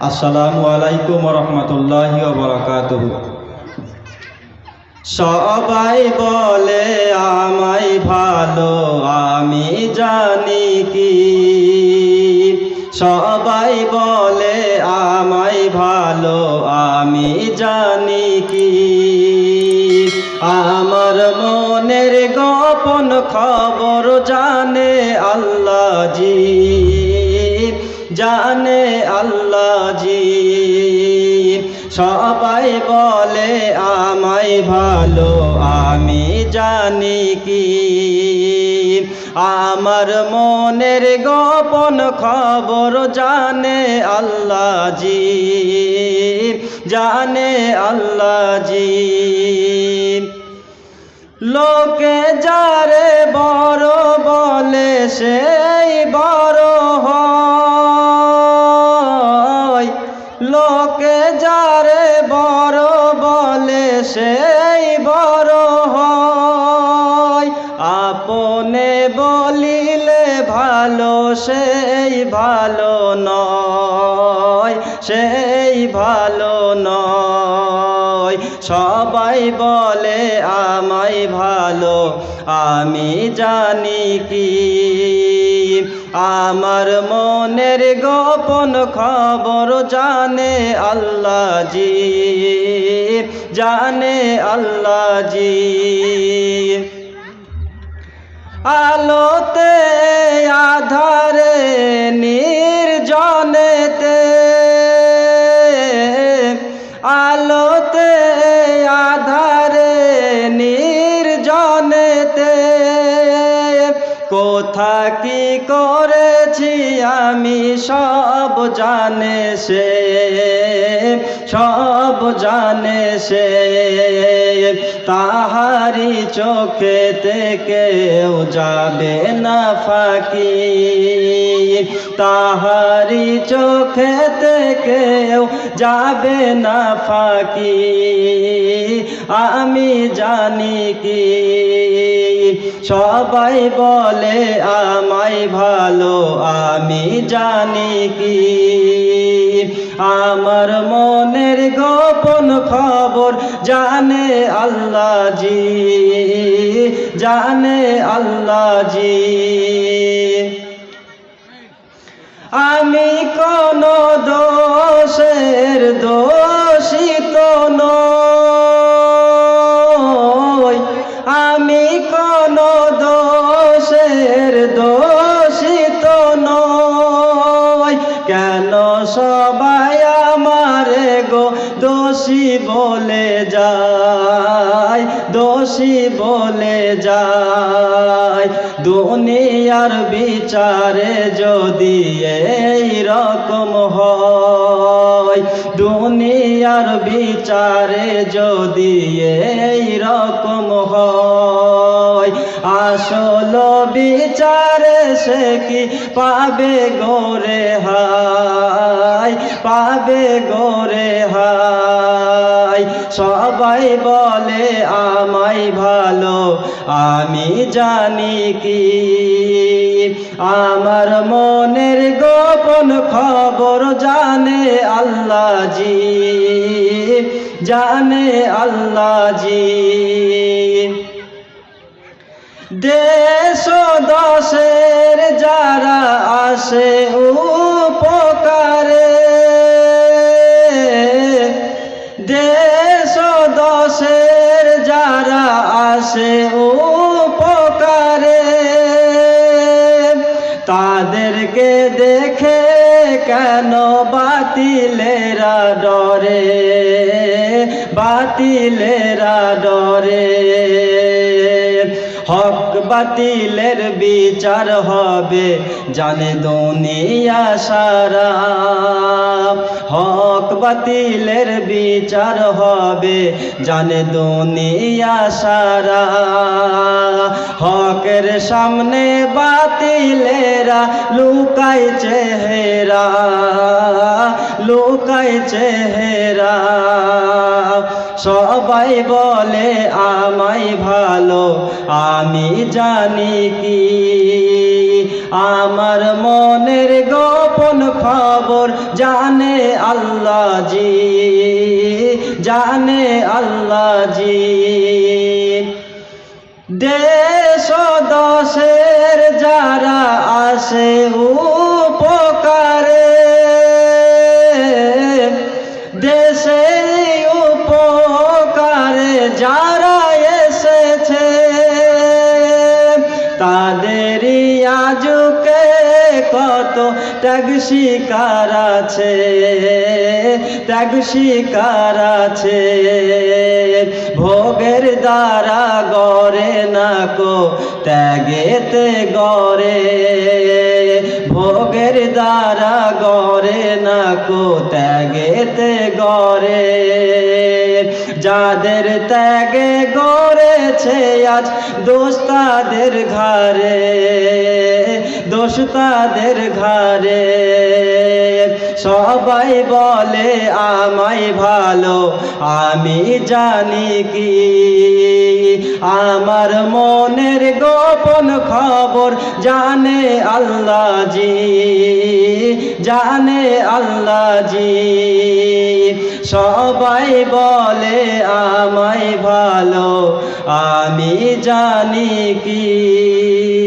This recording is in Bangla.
আসসালামু আলাইকুম রহমতুল্লাহ বরকাত সবাই বলে, আমায় ভালো, আমি জানি কি। সবাই বলে, আমায় ভালো, আমি জানি কি। আমার মনের গোপন খবর জানে আল্লাহ জি জানে আল্লাহ জি সবাই বলে, আমায় ভালো, আমি জানি কি। আমার মনের গোপন খবর জানে আল্লাহ জি জানে আল্লাহ জি লোকে যারে বড় বলে, সেই বড় হয়। লোকে যারে বড় বলে সেই বড় হয়। আপনে বলিলে ভালো, সেই ভালো নয়, সেই ভালো নয়। সবাই বলে, আমায় ভালো, আমি জানি কি। আমার মনের গোপন খবর জানে আল্লাহ জি জানে আল্লাহ জি আলোতে, আধারে, নির্জনেতে। আলোতে, আধারে কোথা কি করেছি আমি সব জানে সে, সব জানে সে। তাহারি চোখেতে কেউ যাবে না ফাঁকি। তাহারি চোখেতে কেউ যাবে না ফাঁকি। আমি জানি কি সবাই বলে, আমায় ভালো, আমি জানি কি। আমার মনের গোপন খবর জানে আল্লাহ জি জানে আল্লাহ জি আমি কোন দোষের দোষিত সবাই আমারে গো দোষী বলে যায়, দোষী বলে যায়। দুনিয়ার বিচারে যদি এই রকম হয়, দুনিয়ার বিচারে যদি এই রকম হয়। আসল বিচারে সে কি পাবে গোরে হাই পাবে গোরে হাই সবাই বলে, আমায় ভালো, আমি জানি কি। আমার মনের গোপন খবর জানে আল্লাহ জি জানে আল্লাহ জি দেশ দশের যারা আসে উপকারে দেশ দশের যারা আসে উপকারে, তাদেরকে দেখে কেন বাতিলেরা ডরে বাতিলেরা ডরে? বাতিলের বিচার হবে, জানে দুনিয়া সারা। হক বাতিলের বিচার হবে, জানে দুনিয়া সারা। হকের সামনে বাতিলেরা লুকাই চেহেরা লুকাই চেহারা। সবাই বলে, আমায় ভালো, আমি জানি কি? আমার মনের গোপন খবর জানে আল্লাহ জি জানে আল্লাহ জি দেশ দশের যারা আসে উপকারে আজকে কত ত্যাগ শিকার আছে, ত্যাগ শিকার আছে। ভোগের দ্বারা গড়ে না কো, ত্যাগেতে গড়ে। ভোগের দ্বারা গড়ে না কো, ত্যাগেতে গড়ে। যাদের ত্যাগে গড়েছে আজ দোস্তাদের ঘরে দোস্তাদের ঘরে সবাই বলে, আমায় ভালো, আমি জানি কি। আমার মনের গোপন খবর জানে আল্লাহ জি জানে আল্লাহ জি সবাই বলে আমায় ভালো আমি জানি কি।